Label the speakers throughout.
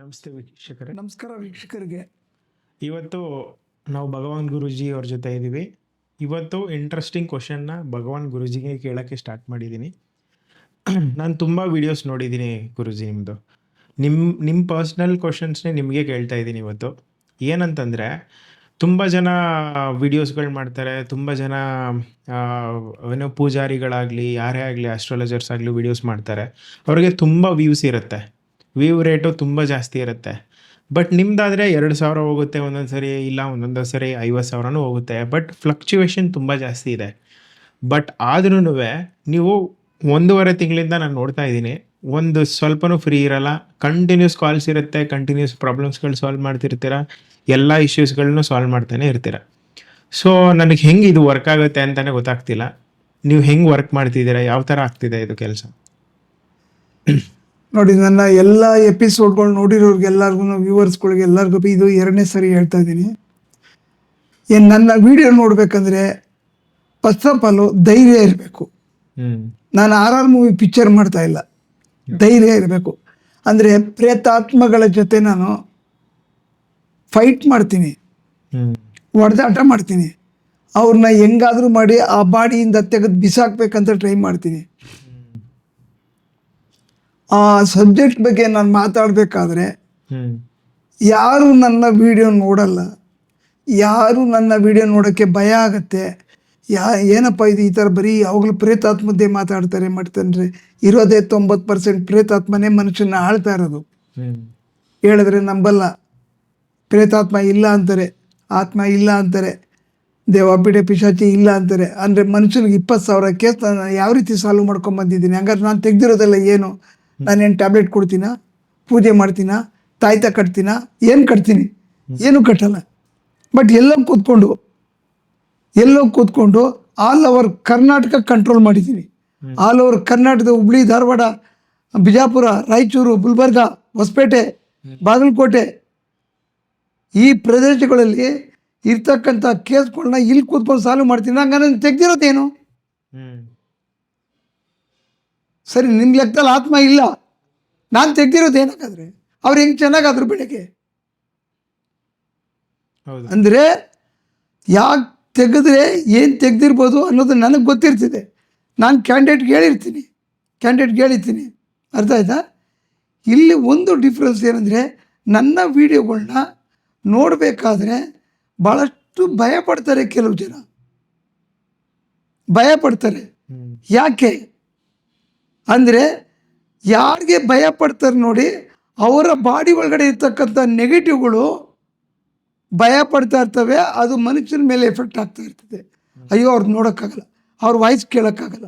Speaker 1: ನಮಸ್ತೆ ವೀಕ್ಷಕರೇ.
Speaker 2: ನಮಸ್ಕಾರ ವೀಕ್ಷಕರಿಗೆ.
Speaker 1: ಇವತ್ತು ನಾವು ಭಗವಾನ್ ಗುರುಜಿ ಅವ್ರ ಜೊತೆ ಇದ್ದೀವಿ. ಇವತ್ತು ಇಂಟ್ರೆಸ್ಟಿಂಗ್ ಕ್ವಶನ್ನ ಭಗವಾನ್ ಗುರುಜಿಗೆ ಕೇಳೋಕ್ಕೆ ಸ್ಟಾರ್ಟ್ ಮಾಡಿದ್ದೀನಿ. ನಾನು ತುಂಬ ವೀಡಿಯೋಸ್ ನೋಡಿದ್ದೀನಿ ಗುರುಜಿ ನಿಮ್ಮದು ನಿಮ್ಮ ನಿಮ್ಮ ಪರ್ಸ್ನಲ್ ಕ್ವಶನ್ಸ್ನೇ ನಿಮಗೆ ಕೇಳ್ತಾ ಇದ್ದೀನಿ ಇವತ್ತು. ಏನಂತಂದರೆ ತುಂಬ ಜನ ವೀಡಿಯೋಸ್ಗಳು ಮಾಡ್ತಾರೆ. ತುಂಬ ಜನ ಏನೋ ಪೂಜಾರಿಗಳಾಗಲಿ ಯಾರೇ ಆಗಲಿ ಆಸ್ಟ್ರಾಲಜರ್ಸ್ ಆಗಲಿ ವೀಡಿಯೋಸ್ ಮಾಡ್ತಾರೆ. ಅವ್ರಿಗೆ ತುಂಬ ವ್ಯೂಸ್ ಇರುತ್ತೆ. ವ್ಯೂ ರೇಟು ತುಂಬ ಜಾಸ್ತಿ ಇರುತ್ತೆ. ಬಟ್ ನಿಮ್ದಾದರೆ ಎರಡು ಸಾವಿರ ಹೋಗುತ್ತೆ ಒಂದೊಂದು ಸರಿ ಇಲ್ಲ ಒಂದೊಂದು ಸರಿ ಐವತ್ತು ಸಾವಿರನೂ ಹೋಗುತ್ತೆ. ಬಟ್ ಫ್ಲಕ್ಚುಯೇಷನ್ ತುಂಬ ಜಾಸ್ತಿ ಇದೆ. ಬಟ್ ಆದ್ರೂ ನೀವು ಒಂದೂವರೆ ತಿಂಗಳಿಂದ ನಾನು ನೋಡ್ತಾ ಇದ್ದೀನಿ. ಒಂದು ಸ್ವಲ್ಪನೂ ಫ್ರೀ ಇರಲ್ಲ. ಕಂಟಿನ್ಯೂಸ್ ಕಾಲ್ಸ್ ಇರುತ್ತೆ. ಕಂಟಿನ್ಯೂಸ್ ಪ್ರಾಬ್ಲಮ್ಸ್ಗಳು ಸಾಲ್ವ್ ಮಾಡ್ತಿರ್ತೀರ. ಎಲ್ಲ ಇಶ್ಯೂಸ್ಗಳನ್ನೂ ಸಾಲ್ವ್ ಮಾಡ್ತಾನೆ ಇರ್ತೀರ. ಸೊ ನನಗೆ ಹೆಂಗೆ ಇದು ವರ್ಕ್ ಆಗುತ್ತೆ ಅಂತಲೇ ಗೊತ್ತಾಗ್ತಿಲ್ಲ. ನೀವು ಹೆಂಗೆ ವರ್ಕ್ ಮಾಡ್ತಿದ್ದೀರಾ? ಯಾವ ಥರ ಆಗ್ತಿದೆ ಇದು ಕೆಲಸ?
Speaker 2: ನೋಡಿ ನನ್ನ ಎಲ್ಲ ಎಪಿಸೋಡ್ಗಳು ನೋಡಿರೋರ್ಗೆಲ್ಲರಿಗೂ ವ್ಯೂವರ್ಸ್ಗಳಿಗೆ ಎಲ್ಲರಿಗೂ ಇದು ಎರಡನೇ ಸರಿ ಹೇಳ್ತಾ ಇದ್ದೀನಿ. ಏನು ನನ್ನ ವಿಡಿಯೋ ನೋಡಬೇಕಂದ್ರೆ ಫಸ್ಟ್ ಆಫ್ ಆಲು ಧೈರ್ಯ ಇರಬೇಕು. ನಾನು ಆರ್ ಆರ್ ಮೂವಿ ಪಿಕ್ಚರ್ ಮಾಡ್ತಾ ಇಲ್ಲ. ಧೈರ್ಯ ಇರಬೇಕು. ಅಂದರೆ ಪ್ರೇತಾತ್ಮಗಳ ಜೊತೆ ನಾನು ಫೈಟ್ ಮಾಡ್ತೀನಿ. ಹೊಡೆದಾಟ ಮಾಡ್ತೀನಿ. ಅವ್ರನ್ನ ಹೆಂಗಾದರೂ ಮಾಡಿ ಆ ಬಾಡಿಯಿಂದ ತೆಗೆದು ಬಿಸಾಕ್ಬೇಕಂತ ಟ್ರೈ ಮಾಡ್ತೀನಿ. ಆ ಸಬ್ಜೆಕ್ಟ್ ಬಗ್ಗೆ ನಾನು ಮಾತಾಡಬೇಕಾದ್ರೆ ಯಾರು ನನ್ನ ವಿಡಿಯೋ ನೋಡಲ್ಲ ಯಾರು ನನ್ನ ವಿಡಿಯೋ ನೋಡೋಕ್ಕೆ ಭಯ ಆಗುತ್ತೆ ಯಾ ಏನಪ್ಪ ಇದು ಈ ಥರ ಬರೀ ಯಾವಾಗಲೂ ಪ್ರೇತಾತ್ಮದ್ದೆ ಮಾತಾಡ್ತಾರೆ ಮಾಡ್ತಾನೆ ಇರೋದೇ ತೊಂಬತ್ತು ಪರ್ಸೆಂಟ್ ಪ್ರೇತಾತ್ಮನೇ ಮನುಷ್ಯನ ಆಳ್ತಾ ಇರೋದು. ಹೇಳಿದ್ರೆ ನಂಬಲ್ಲ ಪ್ರೇತಾತ್ಮ ಇಲ್ಲ ಅಂತಾರೆ ಆತ್ಮ ಇಲ್ಲ ಅಂತಾರೆ ದೇವ ಬಿಡೆ ಪಿಶಾಚಿ ಇಲ್ಲ ಅಂತಾರೆ ಅಂದರೆ ಮನುಷ್ಯನಿಗೆ ಇಪ್ಪತ್ತು ಸಾವಿರ ಕೇಸ್ ನಾನು ಯಾವ ರೀತಿ ಸಾಲ್ವ್ ಮಾಡ್ಕೊಂಡು ಹಂಗಾದ್ರೆ ಹಂಗಾರೆ ನಾನು ತೆಗ್ದಿರೋದಲ್ಲ ಏನು? ನಾನೇನು ಟ್ಯಾಬ್ಲೆಟ್ ಕೊಡ್ತೀನ? ಪೂಜೆ ಮಾಡ್ತೀನ? ತಾಯ್ತ ಕಟ್ತೀನ? ಏನು ಕಟ್ತೀನಿ? ಏನು ಕಟ್ಟಲ್ಲ. ಬಟ್ ಎಲ್ಲೋ ಕೂತ್ಕೊಂಡು ಎಲ್ಲೋ ಕೂತ್ಕೊಂಡು ಆಲ್ ಓವರ್ ಕರ್ನಾಟಕ ಕಂಟ್ರೋಲ್ ಮಾಡಿದ್ದೀನಿ. ಆಲ್ ಓವರ್ ಕರ್ನಾಟಕದ ಹುಬ್ಳಿ ಧಾರವಾಡ ಬಿಜಾಪುರ ರಾಯಚೂರು ಗುಲ್ಬರ್ಗ ಹೊಸಪೇಟೆ ಬಾಗಲಕೋಟೆ ಈ ಪ್ರದೇಶಗಳಲ್ಲಿ ಇರ್ತಕ್ಕಂಥ ಕೇಸ್ಗಳನ್ನ ಇಲ್ಲಿ ಕೂತ್ಕೊಂಡು ಸಾಲ್ವ್ ಮಾಡ್ತೀನಿ. ನಾನು ತೆಗ್ದಿರೋದೇನು? ಸರಿ ನಿಮ್ಮ ಲೆಕ್ಕದಲ್ಲಿ ಆತ್ಮ ಇಲ್ಲ. ನಾನು ತೆಗ್ದಿರೋದು ಏನಕ್ಕಾದ್ರೆ? ಅವ್ರು ಹೆಂಗೆ ಚೆನ್ನಾಗಾದ್ರು ಬೆಳಗ್ಗೆ? ಅಂದರೆ ಯಾಕೆ ತೆಗೆದ್ರೆ ಏನು ತೆಗ್ದಿರ್ಬೋದು ಅನ್ನೋದು ನನಗೆ ಗೊತ್ತಿರ್ತಿದೆ. ನಾನು ಕ್ಯಾಂಡಿಡೇಟ್ಗೆ ಹೇಳಿರ್ತೀನಿ ಕ್ಯಾಂಡಿಡೇಟ್ಗೆ ಹೇಳಿರ್ತೀನಿ ಅರ್ಥ ಆಯ್ತಾ? ಇಲ್ಲಿ ಒಂದು ಡಿಫ್ರೆನ್ಸ್ ಏನಂದರೆ ನನ್ನ ವೀಡಿಯೋಗಳನ್ನ ನೋಡಬೇಕಾದ್ರೆ ಭಾಳಷ್ಟು ಭಯಪಡ್ತಾರೆ ಕೆಲವು ಜನ. ಭಯ ಪಡ್ತಾರೆ ಯಾಕೆ? ಅಂದರೆ ಯಾರಿಗೆ ಭಯ ಪಡ್ತಾರೆ ನೋಡಿ ಅವರ ಬಾಡಿ ಒಳಗಡೆ ಇರ್ತಕ್ಕಂಥ ನೆಗೆಟಿವ್ಗಳು ಭಯ ಪಡ್ತಾ ಇರ್ತವೆ ಅದು ಮನುಷ್ಯನ ಮೇಲೆ ಎಫೆಕ್ಟ್ ಆಗ್ತಾ ಇರ್ತದೆ. ಅಯ್ಯೋ ಅವ್ರು ನೋಡೋಕ್ಕಾಗಲ್ಲ ಅವ್ರ ವಾಯ್ಸ್ ಕೇಳೋಕ್ಕಾಗಲ್ಲ.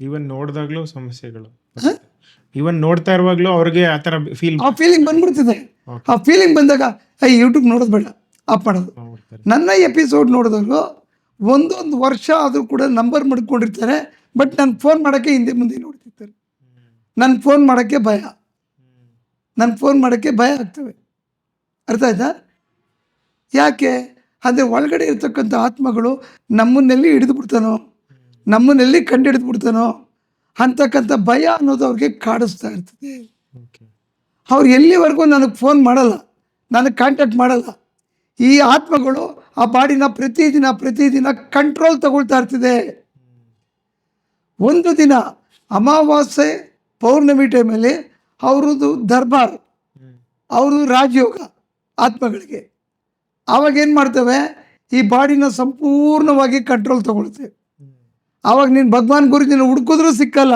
Speaker 1: ಈವನ್ ನೋಡಿದಾಗಲೂ ಸಮಸ್ಯೆಗಳು. ಈವನ್ ನೋಡ್ತಾ ಇರುವಾಗಲೂ ಅವ್ರಿಗೆ ಆ ಥರ ಫೀಲ್
Speaker 2: ಆ ಫೀಲಿಂಗ್ ಬಂದ್ಬಿಡ್ತದೆ. ಆ ಫೀಲಿಂಗ್ ಬಂದಾಗ ಅಯ್ಯ ಯೂಟ್ಯೂಬ್ ನೋಡೋದು ಬೇಡ ಆಫ್ ಮಾಡೋದು. ನನ್ನ ಎಪಿಸೋಡ್ ನೋಡಿದಾಗಲೂ ಒಂದೊಂದು ವರ್ಷ ಆದರೂ ಕೂಡ ನಂಬರ್ ಮಾಡ್ಕೊಂಡಿರ್ತಾರೆ. ಬಟ್ ನಾನು ಫೋನ್ ಮಾಡೋಕ್ಕೆ ಹಿಂದೆ ಮುಂದೆ ನೋಡ್ತಿರ್ತಾರೆ. ನನ್ನ ಫೋನ್ ಮಾಡೋಕ್ಕೆ ಭಯ. ನನ್ನ ಫೋನ್ ಮಾಡೋಕ್ಕೆ ಭಯ ಆಗ್ತವೆ. ಅರ್ಥ ಆಯ್ತಾ? ಯಾಕೆ? ಅಂದರೆ ಒಳಗಡೆ ಇರ್ತಕ್ಕಂಥ ಆತ್ಮಗಳು ನಮ್ಮನ್ನೆಲ್ಲಿ ಹಿಡಿದು ಬಿಡ್ತಾನೋ? ನಮ್ಮನ್ನೆಲ್ಲಿ ಕಂಡು ಹಿಡಿದು ಬಿಡ್ತಾನೋ? ಅಂತಕ್ಕಂಥ ಭಯ ಅನ್ನೋದು ಅವ್ರಿಗೆ ಕಾಡಿಸ್ತಾ ಇರ್ತದೆ. ಅವ್ರು ಎಲ್ಲಿವರೆಗೂ ನನಗೆ ಫೋನ್ ಮಾಡಲ್ಲ ನನಗೆ ಕಾಂಟ್ಯಾಕ್ಟ್ ಮಾಡಲ್ಲ ಈ ಆತ್ಮಗಳು ಆ ಬಾಡಿನ ಪ್ರತಿದಿನ ಪ್ರತಿದಿನ ಕಂಟ್ರೋಲ್ ತಗೊಳ್ತಾ ಇರ್ತದೆ. ಒಂದು ದಿನ ಅಮಾವಾಸ್ಯೆ ಪೌರ್ಣಮಿ ಟೈಮಲ್ಲಿ ಅವ್ರದ್ದು ದರ್ಬಾರ್ ಅವ್ರದ್ದು ರಾಜಯೋಗ ಆತ್ಮಗಳಿಗೆ. ಆವಾಗ ಏನು ಮಾಡ್ತವೆ? ಈ ಬಾಡಿನ ಸಂಪೂರ್ಣವಾಗಿ ಕಂಟ್ರೋಲ್ ತೊಗೊಳ್ತೇವೆ. ಆವಾಗ ನೀನು ಭಗವಾನ್ ಗುರುಜಿನ ಹುಡುಕಿದ್ರೂ ಸಿಕ್ಕಲ್ಲ.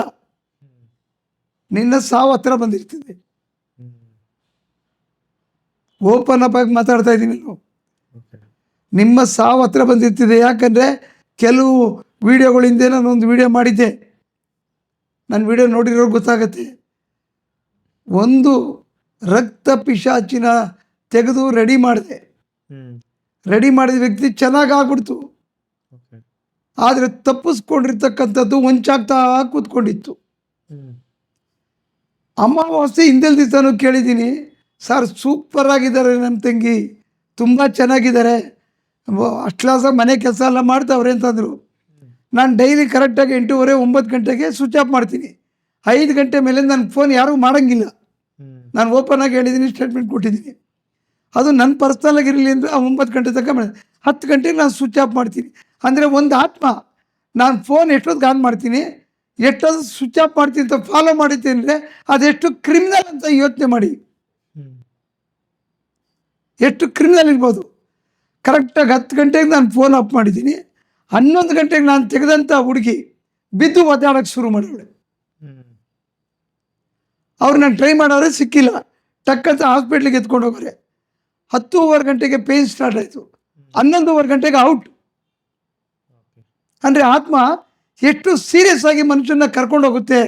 Speaker 2: ನಿನ್ನ ಸಾವು ಹತ್ರ ಬಂದಿರ್ತದೆ. ಓಪನ್ ಅಪ್ ಆಗಿ ಮಾತಾಡ್ತಾ ಇದ್ದೀನಿ ನಾವು ನಿಮ್ಮ ಸಾವು ಹತ್ರ ಬಂದಿರ್ತಿದೆ. ಯಾಕಂದರೆ ಕೆಲವು ವೀಡಿಯೋಗಳ ಹಿಂದೆ ನಾನು ಒಂದು ವಿಡಿಯೋ ಮಾಡಿದ್ದೆ. ನನ್ನ ವಿಡಿಯೋ ನೋಡಿರೋರು ಗೊತ್ತಾಗತ್ತೆ. ಒಂದು ರಕ್ತ ಪಿಶಾಚಿನ ತೆಗೆದು ರೆಡಿ ಮಾಡಿದೆ. ರೆಡಿ ಮಾಡಿದ ವ್ಯಕ್ತಿ ಚೆನ್ನಾಗಿ ಆಗ್ಬಿಡ್ತು. ಆದರೆ ತಪ್ಪಿಸ್ಕೊಂಡಿರ್ತಕ್ಕಂಥದ್ದು ಹೊಂಚಾಗ್ತಾ ಕೂತ್ಕೊಂಡಿತ್ತು. ಅಮಾವಾಸ್ಯೆ ಹಿಂದೆಲ್ ದಿವಸನೂ ಕೇಳಿದ್ದೀನಿ. ಸರ್ ಸೂಪರ್ ಆಗಿದ್ದಾರೆ ನನ್ನ ತಂಗಿ. ತುಂಬ ಚೆನ್ನಾಗಿದ್ದಾರೆ. ಅಷ್ಟಲಾಸ ಮನೆ ಕೆಲಸ ಎಲ್ಲ ಮಾಡ್ತಾವ್ರೆ ಅಂತಂದರು. ನಾನು ಡೈಲಿ ಕರೆಕ್ಟಾಗಿ ಎಂಟೂವರೆ ಒಂಬತ್ತು ಗಂಟೆಗೆ ಸ್ವಿಚ್ ಆಫ್ ಮಾಡ್ತೀನಿ. ಐದು ಗಂಟೆ ಮೇಲೆ ನನ್ನ ಫೋನ್ ಯಾರೂ ಮಾಡೋಂಗಿಲ್ಲ. ನಾನು ಓಪನ್ ಆಗಿ ಹೇಳಿದ್ದೀನಿ ಸ್ಟೇಟ್ಮೆಂಟ್ ಕೊಟ್ಟಿದ್ದೀನಿ ಅದು ನನ್ನ ಪರ್ಸ್ನಲ್ ಆಗಿರಲಿ ಅಂದರೆ ಆ ಒಂಬತ್ತು ಗಂಟೆ ತನಕ ಮಾಡಿ ಹತ್ತು ಗಂಟೆಗೆ ನಾನು ಸ್ವಿಚ್ ಆಫ್ ಮಾಡ್ತೀನಿ. ಅಂದರೆ ಒಂದು ಆತ್ಮ ನಾನು ಫೋನ್ ಎಷ್ಟೊತ್ತಿಗೆ ಆನ್ ಮಾಡ್ತೀನಿ ಎಷ್ಟೊತ್ತು ಸ್ವಿಚ್ ಆಫ್ ಮಾಡ್ತೀನಿ ಅಂತ ಫಾಲೋ ಮಾಡಿದ್ದೀನಿ ಅಂದರೆ ಅದೆಷ್ಟು ಕ್ರಿಮಿನಲ್ ಅಂತ ಯೋಚನೆ ಮಾಡಿ. ಎಷ್ಟು ಕ್ರಿಮಿನಲ್ ಇರ್ಬೋದು. ಕರೆಕ್ಟಾಗಿ ಹತ್ತು ಗಂಟೆಗೆ ನಾನು ಫೋನ್ ಆಫ್ ಮಾಡಿದ್ದೀನಿ. ಹನ್ನೊಂದು ಗಂಟೆಗೆ ನಾನು ತೆಗೆದಂಥ ಹುಡುಗಿ ಬಿದ್ದು ಒದ್ದಾಡೋಕ್ಕೆ ಶುರು
Speaker 1: ಹ್ಮ್.
Speaker 2: ಅವ್ರು ನಾನು ಟ್ರೈ ಮಾಡೋರೆ ಸಿಕ್ಕಿಲ್ಲ ಟಕ್ಕಂತ ಹಾಸ್ಪಿಟ್ಲಿಗೆ ಎತ್ಕೊಂಡು ಹೋಗೋರೆ ಹತ್ತೂವರೆ ಗಂಟೆಗೆ ಪೇನ್ ಸ್ಟಾರ್ಟ್ ಆಯಿತು ಹನ್ನೊಂದೂವರೆ ಗಂಟೆಗೆ ಔಟ್. ಅಂದರೆ ಆತ್ಮ ಎಷ್ಟು ಸೀರಿಯಸ್ ಆಗಿ ಮನುಷ್ಯನ ಕರ್ಕೊಂಡು ಹೋಗುತ್ತೆ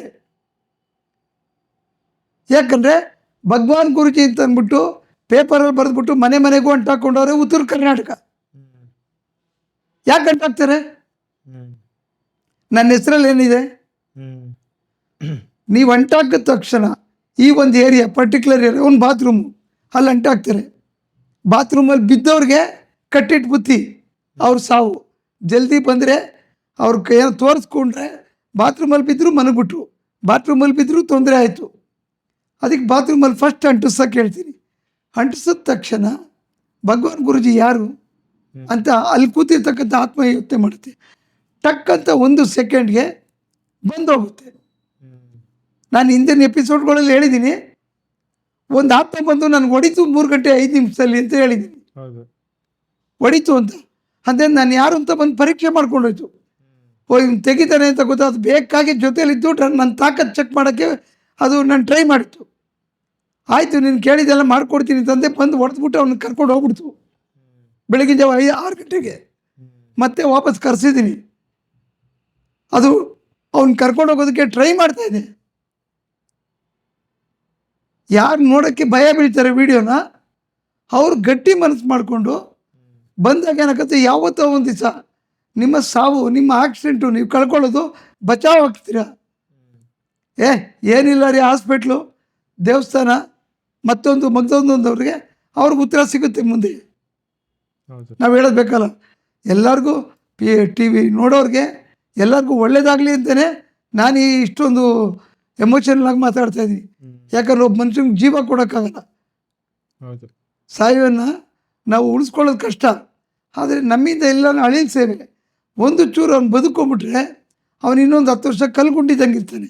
Speaker 2: ಯಾಕಂದರೆ ಭಗವಾನ್ ಗುರುಜಿ ಅಂತ ಅಂದ್ಬಿಟ್ಟು ಪೇಪರಲ್ಲಿ ಬರೆದ್ಬಿಟ್ಟು ಮನೆ ಮನೆಗೂ ಅಂಟಾಕೊಂಡವ್ರೆ ಉತ್ತರ ಕರ್ನಾಟಕ. ಯಾಕೆ ಅಂಟಾಕ್ತಾರೆ ನನ್ನ ಹೆಸರಲ್ಲಿ ಏನಿದೆ. ನೀವು ಅಂಟಾಕಿದ ತಕ್ಷಣ ಈ ಒಂದು ಏರಿಯಾ ಪರ್ಟಿಕ್ಯುಲರ್ ಏರಿಯಾ ಒಂದು ಬಾತ್ರೂಮು ಅಲ್ಲಿ ಅಂಟಾಕ್ತಾರೆ. ಬಾತ್ರೂಮಲ್ಲಿ ಬಿದ್ದವ್ರಿಗೆ ಕಟ್ಟಿಟ್ಟು ಬುತ್ತಿ ಅವ್ರ ಸಾವು. ಜಲ್ದಿ ಬಂದರೆ ಅವ್ರ ಏನು ತೋರಿಸ್ಕೊಂಡ್ರೆ ಬಾತ್ರೂಮಲ್ಲಿ ಬಿದ್ದರು ಮನಗ್ಬಿಟ್ರು ಬಾತ್ರೂಮಲ್ಲಿ ಬಿದ್ದರೂ ತೊಂದರೆ ಆಯಿತು. ಅದಕ್ಕೆ ಬಾತ್ರೂಮಲ್ಲಿ ಫಸ್ಟ್ ಅಂಟಿಸೋಕೆ ಹೇಳ್ತೀನಿ. ಅಂಟಿಸಿದ ತಕ್ಷಣ ಭಗವಾನ್ ಗುರುಜಿ ಯಾರು? ಅಂತ ಅಲ್ಲಿ ಕೂತಿರ್ತಕ್ಕಂಥ ಆತ್ಮ ಯೋಚನೆ ಮಾಡುತ್ತೆ. ಟಕ್ ಅಂತ ಒಂದು ಸೆಕೆಂಡ್ಗೆ ಬಂದೋಗುತ್ತೆ. ನಾನು ಹಿಂದಿನ ಎಪಿಸೋಡ್ಗಳಲ್ಲಿ ಹೇಳಿದ್ದೀನಿ. ಒಂದು ಆತ್ಮ ಬಂದು ನನಗೆ ಹೊಡಿತು ಮೂರು ಗಂಟೆ ಐದು ನಿಮಿಷದಲ್ಲಿ ಅಂತ ಹೇಳಿದ್ದೀನಿ. ಹೊಡಿತು ಅಂತ. ಅಂದರೆ ನಾನು ಯಾರು ಅಂತ ಬಂದು ಪರೀಕ್ಷೆ ಮಾಡ್ಕೊಂಡೋಯ್ತು. ಓ ಇವ್ನು ತೆಗಿತಾನೆ ಅಂತ ಗೊತ್ತಾ? ಅದು ಬೇಕಾಗಿ ಜೊತೆಯಲ್ಲಿದ್ದು ನನ್ನ ತಾಕತ್ ಚೆಕ್ ಮಾಡೋಕ್ಕೆ ಅದು ನಾನು ಟ್ರೈ ಮಾಡಿತ್ತು. ಆಯಿತು ನೀನು ಕೇಳಿದೆಲ್ಲ ಮಾಡ್ಕೊಡ್ತೀನಿ ತಂದೆ ಬಂದು ಹೊಡೆದ್ಬಿಟ್ಟು ಅವ್ನಿಗೆ ಕರ್ಕೊಂಡು ಹೋಗ್ಬಿಡ್ತು. ಬೆಳಗಿನ ಜಾವ ಐದು ಆರು ಗಂಟೆಗೆ ಮತ್ತೆ ವಾಪಸ್ ಕರೆಸಿದ್ದೀನಿ ಅದು ಅವ್ನು ಕರ್ಕೊಂಡು ಹೋಗೋದಕ್ಕೆ ಟ್ರೈ ಮಾಡ್ತಾ ಇದೆ ಯಾರು ನೋಡೋಕ್ಕೆ ಭಯ ಬೀಳ್ತಾರೆ ವಿಡಿಯೋನ ಅವ್ರು ಗಟ್ಟಿ ಮನಸ್ಸು ಮಾಡಿಕೊಂಡು ಬಂದಾಗ ಏನಾಗುತ್ತೆ ಯಾವತ್ತೋ ಒಂದು ದಿವಸ ನಿಮ್ಮ ಸಾವು ನಿಮ್ಮ ಆಕ್ಸಿಡೆಂಟು ನೀವು ಕಳ್ಕೊಳ್ಳೋದು ಬಚಾವ್ ಆಗ್ತೀರಾ? ಏ ಏನಿಲ್ಲ ರೀ ಹಾಸ್ಪಿಟ್ಲು ದೇವಸ್ಥಾನ ಮತ್ತೊಂದು ಮತ್ತೊಂದೊಂದವ್ರಿಗೆ ಅವ್ರಿಗೆ ಉತ್ತರ ಸಿಗುತ್ತೆ ಮುಂದೆ. ನಾವು ಹೇಳೋದು ಬೇಕಲ್ಲ? ಎಲ್ಲರಿಗೂ ಪಿ ಟಿ ವಿ ನೋಡೋರಿಗೆ ಎಲ್ಲರಿಗೂ ಒಳ್ಳೇದಾಗಲಿ ಅಂತಲೇ ನಾನು ಈ ಇಷ್ಟೊಂದು ಎಮೋಷನಲ್ ಆಗಿ ಮಾತಾಡ್ತಾ ಇದ್ದೀನಿ. ಯಾಕಂದ್ರೆ ಒಬ್ಬ ಮನುಷ್ಯನಿಗೆ ಜೀವ ಕೊಡೋಕ್ಕಾಗಲ್ಲ.
Speaker 1: ಹೌದು.
Speaker 2: ಸಾಯುವನ್ನು ನಾವು ಉಳಿಸ್ಕೊಳ್ಳೋದು ಕಷ್ಟ. ಆದರೆ ನಮ್ಮಿಂದ ಎಲ್ಲ ಅಳಿಲ್ ಸೇವೆ. ಒಂದು ಚೂರು ಅವ್ನು ಬದುಕೊಂಬಿಟ್ರೆ ಅವನು ಇನ್ನೊಂದು ಹತ್ತು ವರ್ಷ ಕಲ್ಗುಂಡಿದ್ದಂಗೆ ಇರ್ತಾನೆ.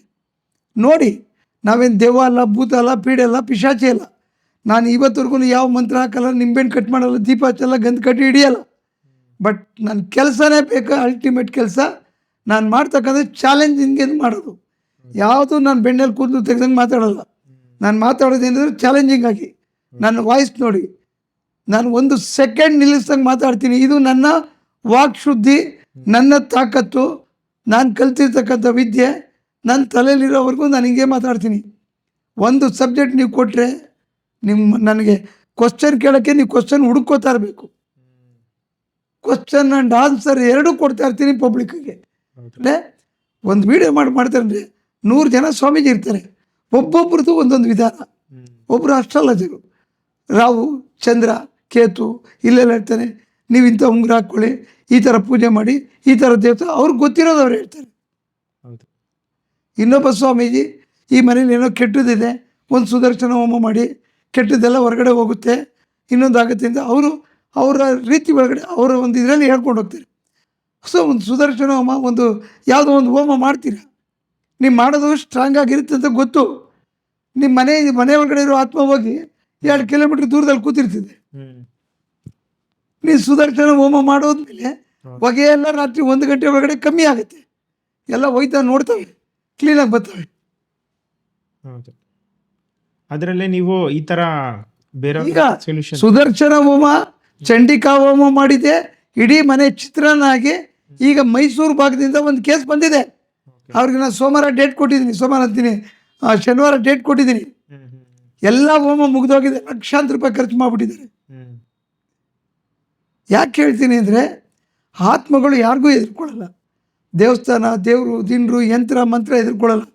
Speaker 2: ನೋಡಿ ನಾವೇನು ದೆವ್ವ ಅಲ್ಲ ಭೂತ ಅಲ್ಲ ಪೀಡೆ ಅಲ್ಲ ಪಿಶಾಚಿ ಅಲ್ಲ. ನಾನು ಇವತ್ತವರೆಗೂ ಯಾವ ಮಂತ್ರ ಹಾಕಲ್ಲ, ನಿಂಬೆಹಣ್ಣು ಕಟ್ ಮಾಡಲ್ಲ, ದೀಪ ಹಚ್ಚಲ್ಲ ಗಂಧ ಕಟ್ಟಿ ಹಿಡಿಯಲ್ಲ. ಬಟ್ ನನ್ನ ಕೆಲಸನೇ ಬೇಕು ಅಲ್ಟಿಮೇಟ್ ಕೆಲಸ? ನಾನು ಮಾಡ್ತಕ್ಕಂಥ ಚಾಲೆಂಜಿಂಗ್ ಮಾಡೋದು. ಯಾವುದು ನಾನು ಬೆಣ್ಣೆಲಿ ಕೂದಲು ತೆಗ್ದಂಗೆ ಮಾತಾಡಲ್ಲ. ನಾನು ಮಾತಾಡೋದು ಏನಂದ್ರೆ ಚಾಲೆಂಜಿಂಗ್ ಆಗಿ. ನನ್ನ ವಾಯ್ಸ್ ನೋಡಿ. ನಾನು ಒಂದು ಸೆಕೆಂಡ್ ನಿಲ್ಲಿಸ್ದಂಗೆ ಮಾತಾಡ್ತೀನಿ. ಇದು ನನ್ನ ವಾಕ್ ಶುದ್ಧಿ, ನನ್ನ ತಾಕತ್ತು, ನಾನು ಕಲ್ತಿರ್ತಕ್ಕಂಥ ವಿದ್ಯೆ ನನ್ನ ತಲೆಯಲ್ಲಿರೋವರೆಗೂ ನಾನು ಹಿಂಗೆ ಮಾತಾಡ್ತೀನಿ. ಒಂದು ಸಬ್ಜೆಕ್ಟ್ ನೀವು ಕೊಟ್ಟರೆ ನಿಮ್ಮ ನನಗೆ ಕ್ವಶನ್ ಕೇಳೋಕ್ಕೆ ನೀವು ಕ್ವಶನ್ ಹುಡುಕೋತಾ ಇರಬೇಕು. ಕ್ವಶನ್ ಆ್ಯಂಡ್ ಆನ್ಸರ್ ಎರಡೂ ಕೊಡ್ತಾ ಇರ್ತೀನಿ ಪಬ್ಲಿಕ್ಕಿಗೆ
Speaker 1: ಹೌದು.
Speaker 2: ಅಂದರೆ ಒಂದು ವೀಡಿಯೋ ಮಾಡಿ ಮಾಡ್ತಾರೆ ಅಂದರೆ ನೂರು ಜನ ಸ್ವಾಮೀಜಿ ಇರ್ತಾರೆ. ಒಬ್ಬೊಬ್ರದ್ದು ಒಂದೊಂದು ವಿಧಾನ. ಒಬ್ಬರು ಅಸ್ಟ್ರಾಲಜರು. ರಾಹು ಚಂದ್ರ ಕೇತು ಇಲ್ಲೆಲ್ಲ ಹೇಳ್ತಾರೆ ನೀವು ಇಂಥ ಉಂಗುರ ಹಾಕ್ಕೊಳ್ಳಿ ಈ ಥರ ಪೂಜೆ ಮಾಡಿ ಈ ಥರ ದೇವತೆ ಅವ್ರಿಗೆ ಗೊತ್ತಿರೋದು ಅವ್ರು ಹೇಳ್ತಾರೆ. ಇನ್ನೊಬ್ಬ ಸ್ವಾಮೀಜಿ ಈ ಮನೇಲಿ ಏನೋ ಕೆಟ್ಟದಿದೆ ಒಂದು ಸುದರ್ಶನ ಹೋಮ ಮಾಡಿ ಕೆಟ್ಟದ್ದೆಲ್ಲ ಹೊರಗಡೆ ಹೋಗುತ್ತೆ ಇನ್ನೊಂದು ಆಗುತ್ತೆ ಅಂತ ಅವರು ಅವರ ರೀತಿ ಒಳಗಡೆ ಅವರ ಒಂದು ಇದರಲ್ಲಿ ಹೇಳ್ಕೊಂಡು ಹೋಗ್ತಾರೆ. ಸೊ ಒಂದು ಸುದರ್ಶನ ಹೋಮ ಒಂದು ಯಾವುದೋ ಒಂದು ಹೋಮ ಮಾಡ್ತೀರಾ? ನೀವು ಮಾಡೋದು ಸ್ಟ್ರಾಂಗ್ ಆಗಿರುತ್ತೆ ಅಂತ ಗೊತ್ತು. ನಿಮ್ಮ ಮನೆ ಮನೆ ಒಳಗಡೆ ಇರೋ ಆತ್ಮ ಹೋಗಿ ಎರಡು ಕಿಲೋಮೀಟ್ರ್ ದೂರದಲ್ಲಿ ಕೂತಿರ್ತಿದೆ. ನೀವು ಸುದರ್ಶನ ಹೋಮ ಮಾಡೋದ್ಮೇಲೆ. ಹೊಗೆ ಎಲ್ಲ ರಾತ್ರಿ ಒಂದು ಗಂಟೆ ಒಳಗಡೆ ಕಮ್ಮಿ ಆಗುತ್ತೆ. ಎಲ್ಲ ಹೋಯ್ತಾ ನೋಡ್ತವೆ ಕ್ಲೀನಾಗಿ ಬರ್ತವೆ.
Speaker 1: ಅದರಲ್ಲೇ ನೀವು ಈ ತರ ಬೇರೆ
Speaker 2: ಈಗ
Speaker 1: ಸೊಲ್ಯೂಷನ್
Speaker 2: ಸುದರ್ಶನ ಹೋಮ ಚಂಡಿಕಾ ಹೋಮ ಮಾಡಿದೆ ಇಡೀ ಮನೆ ಚಿತ್ರನಾಗಿ ಈಗ ಮೈಸೂರು ಭಾಗದಿಂದ ಒಂದು ಕೇಸ್ ಬಂದಿದೆ. ಅವ್ರಿಗೆ ನಾನು ಸೋಮವಾರ ಡೇಟ್ ಕೊಟ್ಟಿದ್ದೀನಿ ಸೋಮವಾರ ಅಂತೀನಿ. ಆ, ಶನಿವಾರ ಡೇಟ್ ಕೊಟ್ಟಿದ್ದೀನಿ. ಎಲ್ಲ ಹೋಮ ಮುಗಿದೋಗಿದೆ ಲಕ್ಷಾಂತರ ರೂಪಾಯಿ ಖರ್ಚು ಮಾಡಿಬಿಟ್ಟಿದ್ದಾರೆ. ಯಾಕೆ ಹೇಳ್ತೀನಿ ಅಂದರೆ ಆತ್ಮಗಳು ಯಾರಿಗೂ ಎದುರ್ಕೊಳ್ಳಲ್ಲ. ದೇವಸ್ಥಾನ ದೇವರು ದಿನರು ಯಂತ್ರ ಮಂತ್ರ ಎದುರ್ಕೊಳ್ಳಲ್ಲ.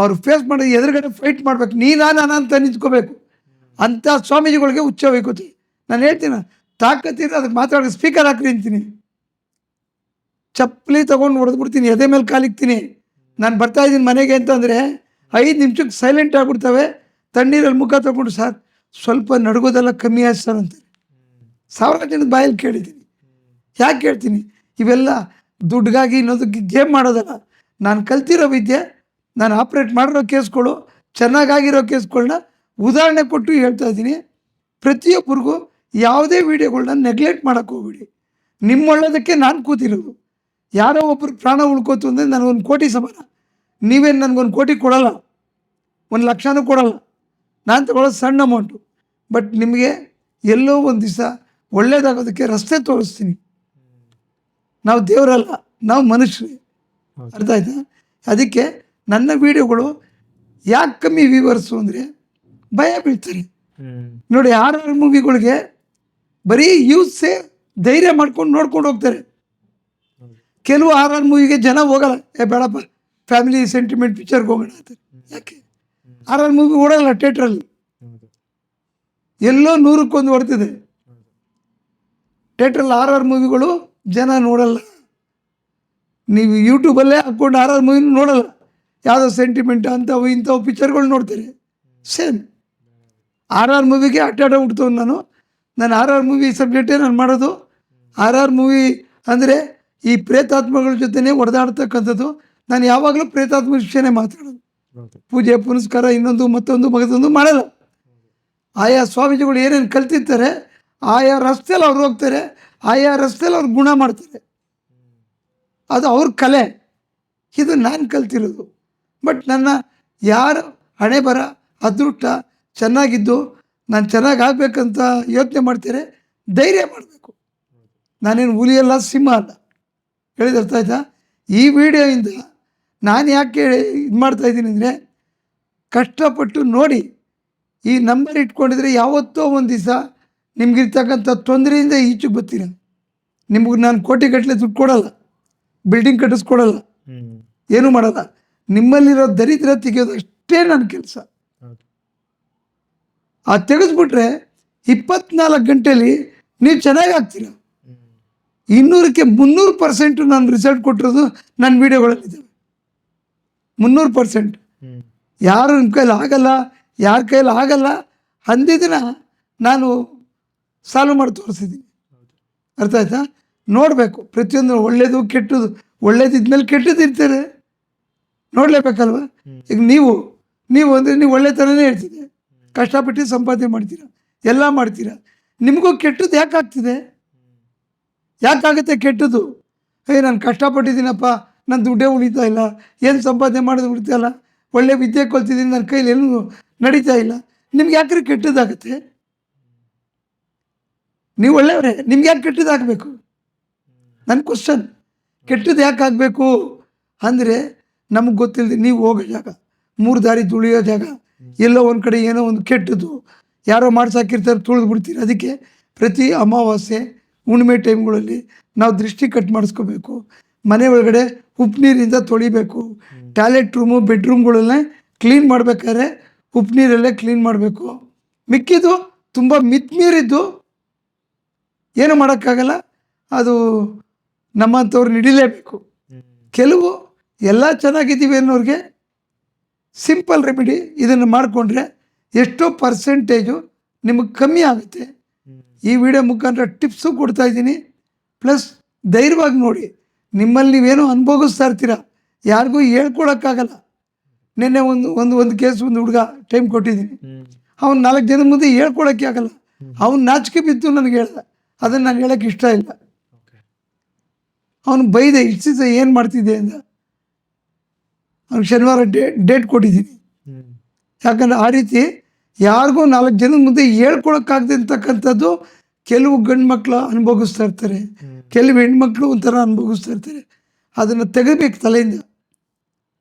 Speaker 2: ಅವ್ರು ಫೇಸ್ ಮಾಡಿ ಎದುರುಗಡೆ ಫೈಟ್ ಮಾಡಬೇಕು. ನೀ ನಾನು ಅಂತ ನಿಂತ್ಕೋಬೇಕು. ಅಂಥ ಸ್ವಾಮೀಜಿಗಳಿಗೆ ಹುಚ್ಚ ವೈಕೋತಿ ನಾನು ಹೇಳ್ತೀನಿ ತಾಕತ್ತಿದ್ರೆ ಅದಕ್ಕೆ ಮಾತಾಡೋ ಸ್ಪೀಕರ್ ಹಾಕಿ ಅಂತೀನಿ. ಚಪ್ಪಲಿ ತೊಗೊಂಡು ಹೊಡೆದ್ಬಿಡ್ತೀನಿ, ಎದೆ ಮೇಲೆ ಕಾಲಿಕ್ತೀನಿ. ನಾನು ಬರ್ತಾ ಇದ್ದೀನಿ ಮನೆಗೆ ಅಂತಂದರೆ ಐದು ನಿಮಿಷಕ್ಕೆ ಸೈಲೆಂಟ್ ಆಗಿಬಿಡ್ತವೆ. ತಣ್ಣೀರಲ್ಲಿ ಮುಖ ತೊಗೊಂಡು ಸರ್ ಸ್ವಲ್ಪ ನಡುಗೋದೆಲ್ಲ ಕಮ್ಮಿ ಆಯ್ತು ಸರ್ ಅಂತ. ಸಾವಿರ ಜನದ ಬಾಯಲ್ಲಿ ಕೇಳಿದ್ದೀನಿ. ಯಾಕೆ ಕೇಳ್ತೀನಿ? ಇವೆಲ್ಲ ದುಡ್ಡಿಗಾಗಿ ಇನ್ನೊಂದಕ್ಕೆ ಗೇಮ್ ಮಾಡೋದಲ್ಲ. ನಾನು ಕಲ್ತಿರೋ ವಿದ್ಯೆ ನಾನು ಆಪ್ರೇಟ್ ಮಾಡಿರೋ ಕೇಸ್ಗಳು ಚೆನ್ನಾಗಾಗಿರೋ ಕೇಸ್ಗಳನ್ನ ಉದಾಹರಣೆ ಕೊಟ್ಟು ಹೇಳ್ತಾ ಇದ್ದೀನಿ. ಪ್ರತಿಯೊಬ್ಬರಿಗೂ ಯಾವುದೇ ವೀಡಿಯೋಗಳನ್ನ ನೆಗ್ಲೆಕ್ಟ್ ಮಾಡೋಕ್ಕೆ ಹೋಗ್ಬಿಡಿ. ನಿಮ್ಮ ಒಳ್ಳೇದಕ್ಕೆ ನಾನು ಕೂತಿರೋದು. ಯಾರೋ ಒಬ್ಬರು ಪ್ರಾಣ ಉಳ್ಕೋತು ಅಂದರೆ ನನಗೊಂದು ಕೋಟಿ ಸಮಾನ. ನೀವೇನು ನನಗೊಂದು ಕೋಟಿ ಕೊಡಲ್ಲ. ಒಂದು ಲಕ್ಷನೂ ಕೊಡಲ್ಲ. ನಾನು ತಗೊಳ್ಳೋದು ಸಣ್ಣ ಅಮೌಂಟು ಬಟ್ ನಿಮಗೆ ಎಲ್ಲೋ ಒಂದು ದಿವಸ ಒಳ್ಳೇದಾಗೋದಕ್ಕೆ ರಸ್ತೆ ತೋರಿಸ್ತೀನಿ. ನಾವು ದೇವರಲ್ಲ ನಾವು ಮನುಷ್ಯರೇ. ಅರ್ಥ ಆಯ್ತಾ? ಅದಕ್ಕೆ ನನ್ನ ವೀಡಿಯೋಗಳು ಯಾಕೆ ಕಮ್ಮಿ ವ್ಯೂವರ್ಸು ಅಂದರೆ ಭಯ ಬೀಳ್ತಾರೆ. ನೋಡಿ ಆರ್ ಮೂವಿಗಳಿಗೆ ಬರೀ ಯೂತ್ಸೇ ಧೈರ್ಯ ಮಾಡ್ಕೊಂಡು ನೋಡ್ಕೊಂಡು ಹೋಗ್ತಾರೆ. ಕೆಲವು ಆರ್ ಆರ್ ಮೂವಿಗೆ ಜನ ಹೋಗಲ್ಲ. ಏ, ಬೇಡಪ್ಪ ಫ್ಯಾಮಿಲಿ ಸೆಂಟಿಮೆಂಟ್ ಪಿಕ್ಚರ್ಗೆ ಹೋಗೋಣ ಅಂತಾರೆ ಯಾಕೆ? ಆರ್ ಆರ್ ಮೂವಿ ಓಡಲ್ಲ ಥಿಯೇಟ್ರಲ್ಲಿ ಎಲ್ಲೋ ನೂರಕ್ಕೊಂದು ಹೊಡ್ತಿದೆ. ಥಿಯೇಟ್ರಲ್ಲಿ ಆರ್ ಆರ್ ಮೂವಿಗಳು ಜನ ನೋಡಲ್ಲ. ನೀವು ಯೂಟ್ಯೂಬಲ್ಲೇ ಹಾಕ್ಕೊಂಡು ಆರ್ ಆರ್ ಮೂವಿನೂ ನೋಡಲ್ಲ. ಯಾವುದೋ ಸೆಂಟಿಮೆಂಟ್ ಅಂಥವು ಇಂಥವು ಪಿಕ್ಚರ್ಗಳು ನೋಡ್ತೀರಿ. ಸೇಮ್ ಆರ್ ಆರ್ ಮೂವಿಗೆ ಅಟ್ಟಾಡ ಹುಡ್ತವ್ ನಾನು. ನಾನು ಆರ್ ಆರ್ ಮೂವಿ ಸಬ್ಜೆಕ್ಟೇ ನಾನು ಮಾಡೋದು. ಆರ್ ಆರ್ ಮೂವಿ ಅಂದರೆ ಈ ಪ್ರೇತಾತ್ಮಗಳ ಜೊತೆನೇ ಹೊಡೆದಾಡ್ತಕ್ಕಂಥದ್ದು ನಾನು ಯಾವಾಗಲೂ ಪ್ರೇತಾತ್ಮ ವಿಷಯನೇ ಮಾತಾಡೋದು. ಪೂಜೆ ಪುನಸ್ಕಾರ ಇನ್ನೊಂದು ಮತ್ತೊಂದು ಮಗದೊಂದು ಮಾಡಲ್ಲ. ಆಯಾ ಸ್ವಾಮೀಜಿಗಳು ಏನೇನು ಕಲ್ತಿರ್ತಾರೆ ಆಯಾ ರಸ್ತೆಯಲ್ಲಿ ಅವ್ರು ಹೋಗ್ತಾರೆ ಆಯಾ ರಸ್ತೆಯಲ್ಲಿ ಅವ್ರು ಗುಣ ಮಾಡ್ತಾರೆ. ಅದು ಅವ್ರ ಕಲೆ. ಇದು ನಾನು ಕಲ್ತಿರೋದು. ಬಟ್ ನನ್ನ ಯಾರು ಹಣೆ ಬರ ಅದೃಷ್ಟ ಚೆನ್ನಾಗಿದ್ದು ನಾನು ಚೆನ್ನಾಗಿ ಆಗಬೇಕಂತ ಯೋಚನೆ ಮಾಡ್ತಾರೆ ಧೈರ್ಯ ಮಾಡಬೇಕು. ನಾನೇನು ಹುಲಿಯಲ್ಲ ಸಿಂಹ ಅಲ್ಲ. ಹೇಳಿದ ಅರ್ಥ ಆಯ್ತಾ? ಈ ವಿಡಿಯೋಯಿಂದ ನಾನು ಯಾಕೆ ಇದು ಮಾಡ್ತಾ ಇದ್ದೀನಿ ಅಂದರೆ ಕಷ್ಟಪಟ್ಟು ನೋಡಿ ಈ ನಂಬರ್ ಇಟ್ಕೊಂಡಿದ್ರೆ ಯಾವತ್ತೋ ಒಂದು ದಿವಸ ನಿಮಗಿರ್ತಕ್ಕಂಥ ತೊಂದರೆಯಿಂದ ಈಚೆಗೆ ಬರ್ತೀನಿ. ನಿಮ್ಗೆ ನಾನು ಕೋಟಿಗಟ್ಟಲೆ ದುಡ್ಡು ಕೊಡಲ್ಲ. ಬಿಲ್ಡಿಂಗ್ ಕಟ್ಟಿಸ್ಕೊಡಲ್ಲ. ಏನೂ ಮಾಡಲ್ಲ. ನಿಮ್ಮಲ್ಲಿರೋ ದರಿದ್ರ ತೆಗೆಯೋದು ಅಷ್ಟೇ ನನ್ನ ಕೆಲಸ. ಆ ತೆಗೆದ್ಬಿಟ್ರೆ ಇಪ್ಪತ್ನಾಲ್ಕು ಗಂಟೆಲಿ ನೀವು ಚೆನ್ನಾಗಿ ಆಗ್ತೀರ? ಇನ್ನೂರಕ್ಕೆ ಮುನ್ನೂರು ಪರ್ಸೆಂಟು ನಾನು ರಿಸಲ್ಟ್ ಕೊಟ್ಟಿರೋದು ನನ್ನ ವೀಡಿಯೋಗಳಲ್ಲಿದ್ದಾವೆ ಮುನ್ನೂರು ಪರ್ಸೆಂಟ್. ಯಾರು ನಿಮ್ಮ ಕೈಲಿ ಆಗಲ್ಲ, ಯಾರ ಕೈಲಿ ಆಗಲ್ಲ ಅಂದಿದ್ದನ್ನ ನಾನು ಸಾಲ್ವ್ ಮಾಡಿ ತೋರಿಸಿದ್ದೀನಿ. ಅರ್ಥ ಆಯ್ತಾ? ನೋಡಬೇಕು. ಪ್ರತಿಯೊಂದು ಒಳ್ಳೇದು ಕೆಟ್ಟದು ಒಳ್ಳೇದಿದ್ಮೇಲೆ ಕೆಟ್ಟದ್ದು ಇರ್ತಾರೆ ನೋಡಲೇಬೇಕಲ್ವ. ಈಗ ನೀವು ನೀವು ಅಂದರೆ ನೀವು ಒಳ್ಳೆ ಥರನೇ ಹೇಳ್ತೀರಿ ಕಷ್ಟಪಟ್ಟು ಸಂಪಾದನೆ ಮಾಡ್ತೀರಾ? ಎಲ್ಲ ಮಾಡ್ತೀರಾ? ನಿಮಗೂ ಕೆಟ್ಟದ್ದು ಯಾಕೆ ಆಗ್ತಿದೆ? ಯಾಕಾಗುತ್ತೆ ಕೆಟ್ಟದ್ದು? ಏ ನಾನು ಕಷ್ಟಪಟ್ಟಿದ್ದೀನಪ್ಪ. ನನ್ನ ದುಡ್ಡೇ ಉಳಿತಾ ಇಲ್ಲ. ಏನು ಸಂಪಾದನೆ ಮಾಡೋದು ಉಳಿತಾಯಿಲ್ಲ ಇಲ್ಲ? ಒಳ್ಳೆ ವಿದ್ಯೆ ಕಲ್ತಿದ್ದೀನಿ. ನನ್ನ ಕೈಲಿ ಏನು ನಡೀತಾ ಇಲ್ಲ. ನಿಮ್ಗೆ ಯಾಕ್ರೆ ಕೆಟ್ಟದ್ದಾಗುತ್ತೆ? ನೀವು ಒಳ್ಳೆಯವರೇ. ನಿಮ್ಗೆ ಯಾಕೆ ಕೆಟ್ಟದಾಗಬೇಕು ನನ್ನ ಕ್ವಶನ್ ಕೆಟ್ಟದ್ದು ಯಾಕೆ ಆಗಬೇಕು ಅಂದರೆ ನಮಗೆ ಗೊತ್ತಿಲ್ಲದೆ ನೀವು ಹೋಗೋ ಜಾಗ ಮೂರು ದಾರಿ ತುಳಿಯೋ ಜಾಗ ಎಲ್ಲೋ ಒಂದು ಕಡೆ ಏನೋ ಒಂದು ಕೆಟ್ಟದ್ದು ಯಾರೋ ಮಾಡ್ಸಾಕಿರ್ತಾರೆ ತುಳಿದು ಬಿಡ್ತೀರಿ. ಅದಕ್ಕೆ ಪ್ರತಿ ಅಮಾವಾಸ್ಯೆ ಹುಣ್ಣಿಮೆ ಟೈಮ್ಗಳಲ್ಲಿ ನಾವು ದೃಷ್ಟಿ ಕಟ್ ಮಾಡಿಸ್ಕೋಬೇಕು. ಮನೆ ಒಳಗಡೆ ಉಪ್ಪು ನೀರಿಂದ ತೊಳಿಬೇಕು. ಟಾಯ್ಲೆಟ್ ರೂಮು ಬೆಡ್ರೂಮ್ಗಳನ್ನೇ ಕ್ಲೀನ್ ಮಾಡಬೇಕಾದ್ರೆ ಉಪ್ಪು ನೀರಲ್ಲೇ ಕ್ಲೀನ್ ಮಾಡಬೇಕು. ಮಿಕ್ಕಿದ್ದು ತುಂಬ ಮಿತ್ಮೀರಿದ್ದು ಏನು ಮಾಡೋಕ್ಕಾಗಲ್ಲ. ಅದು ನಮ್ಮಂಥವ್ರು ಹಿಡಿಲೇಬೇಕು ಕೆಲವು ಎಲ್ಲ ಚೆನ್ನಾಗಿದ್ದೀವಿ ಅನ್ನೋರಿಗೆ ಸಿಂಪಲ್ ರೆಮಿಡಿ ಇದನ್ನು ಮಾಡಿಕೊಂಡ್ರೆ ಎಷ್ಟೋ ಪರ್ಸೆಂಟೇಜು ನಿಮಗೆ ಕಮ್ಮಿ ಆಗುತ್ತೆ. ಈ ವಿಡಿಯೋ ಮುಖಾಂತರ ಟಿಪ್ಸು ಕೊಡ್ತಾ ಇದ್ದೀನಿ. ಪ್ಲಸ್ ಧೈರ್ಯವಾಗಿ ನೋಡಿ ನಿಮ್ಮಲ್ಲಿ ನೀವೇನೋ ಅನುಭವಿಸ್ತಾ ಇರ್ತೀರ ಯಾರಿಗೂ ಹೇಳ್ಕೊಳಕ್ಕಾಗಲ್ಲ ನಿನ್ನೆ ಒಂದು ಒಂದು ಒಂದು ಕೇಸ್ ಒಂದು ಹುಡುಗ ಟೈಮ್ ಕೊಟ್ಟಿದ್ದೀನಿ. ಅವ್ನು ನಾಲ್ಕು ಜನದ ಮುಂದೆ ಹೇಳ್ಕೊಳಕ್ಕೆ ಆಗಲ್ಲ. ಅವ್ನು ನಾಚಿಕೆ ಬಿದ್ದು ನನಗೆ ಹೇಳ್ದ. ಅದನ್ನು ನಾನು ಹೇಳೋಕ್ಕೆ ಇಷ್ಟ ಇಲ್ಲ. ಅವನು ಬೈದೆ ಇಷ್ಟು ದಿವಸ ಏನು ಮಾಡ್ತಿದ್ದೆ ಅಂತ ಅವ್ನಿಗೆ ಶನಿವಾರ ಡೇ ಡೇಟ್ ಕೊಟ್ಟಿದ್ದೀನಿ. ಯಾಕಂದರೆ ಆ ರೀತಿ ಯಾರಿಗೂ ನಾಲ್ಕು ಜನದ ಮುಂದೆ ಹೇಳ್ಕೊಳಕ್ಕಾಗದೆ ಅಂತಕ್ಕಂಥದ್ದು ಕೆಲವು ಗಂಡು ಮಕ್ಕಳು ಅನುಭವಿಸ್ತಾ ಇರ್ತಾರೆ. ಕೆಲವು ಹೆಣ್ಮಕ್ಳು ಒಂಥರ ಅನುಭವಿಸ್ತಾ ಇರ್ತಾರೆ. ಅದನ್ನು ತೆಗಿಬೇಕು ತಲೆಯಿಂದ.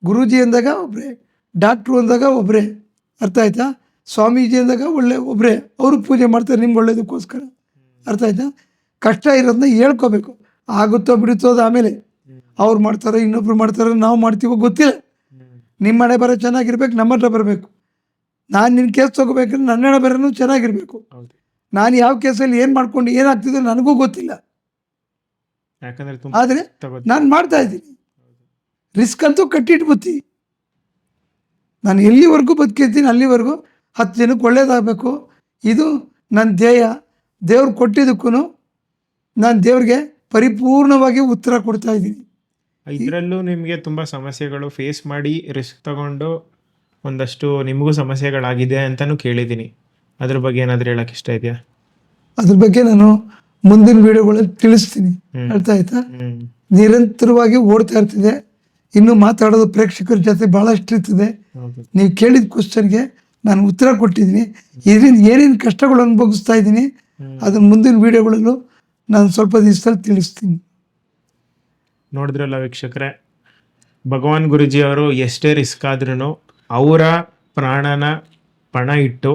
Speaker 2: ಗುರೂಜಿ ಅಂದಾಗ ಒಬ್ಬರೇ ಡಾಕ್ಟ್ರು ಅಂದಾಗ ಒಬ್ಬರೇ ಅರ್ಥ ಆಯ್ತಾ? ಸ್ವಾಮೀಜಿ ಅಂದಾಗ ಒಳ್ಳೆ ಒಬ್ಬರೇ ಅವರು ಪೂಜೆ ಮಾಡ್ತಾರೆ ನಿಮ್ಗೆ ಒಳ್ಳೇದಕ್ಕೋಸ್ಕರ. ಅರ್ಥ ಆಯ್ತಾ? ಕಷ್ಟ ಇರೋದನ್ನ ಹೇಳ್ಕೋಬೇಕು. ಆಗುತ್ತೋ ಬಿಡುತ್ತೋ ಅದು ಆಮೇಲೆ. ಅವ್ರು ಮಾಡ್ತಾರೆ ಇನ್ನೊಬ್ರು ಮಾಡ್ತಾರೆ ನಾವು ಮಾಡ್ತೀವೋ ಗೊತ್ತಿಲ್ಲ. ನಿಮ್ಮ ಹಣೆ ಬರೋ ಚೆನ್ನಾಗಿರ್ಬೇಕು ನಮ್ಮ ಹತ್ರ ಬರಬೇಕು. ನಾನು ನಿನ್ನ ಕೇಸ್ ತೊಗೋಬೇಕಂದ್ರೆ ನನ್ನ ಹಣೆ ಬರೋನು ಚೆನ್ನಾಗಿರಬೇಕು. ನಾನು ಯಾವ ಕೇಸಲ್ಲಿ ಏನು ಮಾಡ್ಕೊಂಡು ಏನಾಗ್ತಿದ್ರು ನನಗೂ ಗೊತ್ತಿಲ್ಲ. ಆದರೆ ನಾನು ಮಾಡ್ತಾ ಇದ್ದೀನಿ. ರಿಸ್ಕ್ ಅಂತೂ ಕಟ್ಟಿಟ್ಬಿಡ್ತಿ ನಾನು ಎಲ್ಲಿವರೆಗೂ ಬದುಕಿರ್ತೀನಿ ಅಲ್ಲಿವರೆಗೂ ಹತ್ತು ಜನಕ್ಕೆ ಒಳ್ಳೇದಾಗಬೇಕು. ಇದು ನನ್ನ ಧ್ಯೇಯ. ದೇವ್ರು ಕೊಟ್ಟಿದ್ದಕ್ಕೂ ನಾನು ದೇವ್ರಿಗೆ ಪರಿಪೂರ್ಣವಾಗಿ ಉತ್ತರ ಕೊಡ್ತಾ ಇದ್ದೀನಿ.
Speaker 1: ಇದರಲ್ಲೂ ನಿಮಗೆ ತುಂಬ ಸಮಸ್ಯೆಗಳು ಫೇಸ್ ಮಾಡಿ ರಿಸ್ಕ್ ತಗೊಂಡು ಒಂದಷ್ಟು ನಿಮಗೂ ಸಮಸ್ಯೆಗಳಾಗಿದೆ ಅಂತಲೂ ಕೇಳಿದ್ದೀನಿ. ಅದ್ರ ಬಗ್ಗೆ ಏನಾದರೂ ಹೇಳಕ್ ಇಷ್ಟ ಇದೆಯಾ?
Speaker 2: ಅದ್ರ ಬಗ್ಗೆ ನಾನು ಮುಂದಿನ ವಿಡಿಯೋಗಳಲ್ಲಿ ತಿಳಿಸ್ತೀನಿ. ಅರ್ಥ ಆಯ್ತಾ? ನಿರಂತರವಾಗಿ ಓಡ್ತಾ ಇರ್ತಿದೆ. ಇನ್ನು ಮಾತಾಡೋದು ಪ್ರೇಕ್ಷಕರ ಜೊತೆ ಬಹಳಷ್ಟು ಇರ್ತದೆ. ನೀವು ಕೇಳಿದ ಕ್ವಶನ್ಗೆ ನಾನು ಉತ್ತರ ಕೊಟ್ಟಿದ್ದೀನಿ. ಇದರಿಂದ ಏನೇನು ಕಷ್ಟಗಳು ಅನುಭವಿಸ್ತಾ ಇದ್ದೀನಿ ಅದನ್ನ ಮುಂದಿನ ವಿಡಿಯೋಗಳಲ್ಲೂ ನಾನು ಸ್ವಲ್ಪ ದಿವಸದಲ್ಲಿ ತಿಳಿಸ್ತೀನಿ.
Speaker 1: ನೋಡಿದ್ರಲ್ಲ ವೀಕ್ಷಕರೇ? ಭಗವಾನ್ ಗುರುಜಿ ಅವರು ಎಷ್ಟೇ ರಿಸ್ಕ್ ಆದ್ರೂ ಅವರ ಪ್ರಾಣನ ಪಣ ಇಟ್ಟು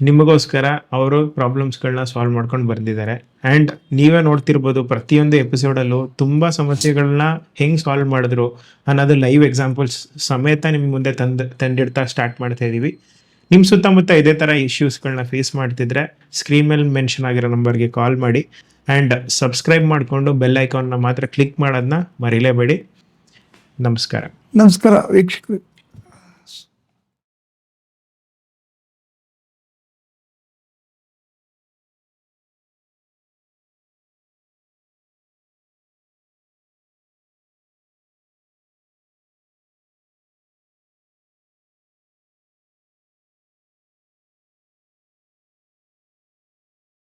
Speaker 1: ನಿಮಗೋಸ್ಕರ ಅವರು ಪ್ರಾಬ್ಲಮ್ಸ್ಗಳನ್ನ ಸಾಲ್ವ್ ಮಾಡ್ಕೊಂಡು ಬಂದಿದ್ದಾರೆ ಆ್ಯಂಡ್ ನೀವೇ ನೋಡ್ತಿರ್ಬೋದು ಪ್ರತಿಯೊಂದು ಎಪಿಸೋಡಲ್ಲೂ ತುಂಬ ಸಮಸ್ಯೆಗಳನ್ನ ಹೆಂಗೆ ಸಾಲ್ವ್ ಮಾಡಿದ್ರು ಅನ್ನೋದು ಲೈವ್ ಎಕ್ಸಾಂಪಲ್ಸ್ ಸಮೇತ ನಿಮ್ಮ ಮುಂದೆ ತಂದು, ತಂದಿಡ್ತಾ ಸ್ಟಾರ್ಟ್ ಮಾಡ್ತಾ ಇದ್ದೀವಿ ನಿಮ್ಮ ಸುತ್ತಮುತ್ತ ಇದೇ ಥರ ಇಶ್ಯೂಸ್ಗಳನ್ನ ಫೇಸ್ ಮಾಡ್ತಿದ್ರೆ ಸ್ಕ್ರೀನ್ ಮೇಲೆ ಮೆನ್ಷನ್ ಆಗಿರೋ ನಂಬರ್ಗೆ ಕಾಲ್ ಮಾಡಿ. ಆ್ಯಂಡ್ ಸಬ್ಸ್ಕ್ರೈಬ್ ಮಾಡಿಕೊಂಡು ಬೆಲ್ ಐಕಾನ್ನ ಮಾತ್ರ ಕ್ಲಿಕ್ ಮಾಡೋದನ್ನ ಮರಿಲೇಬೇಡಿ. ನಮಸ್ಕಾರ.
Speaker 2: ನಮಸ್ಕಾರ ವೀಕ್ಷಕರು.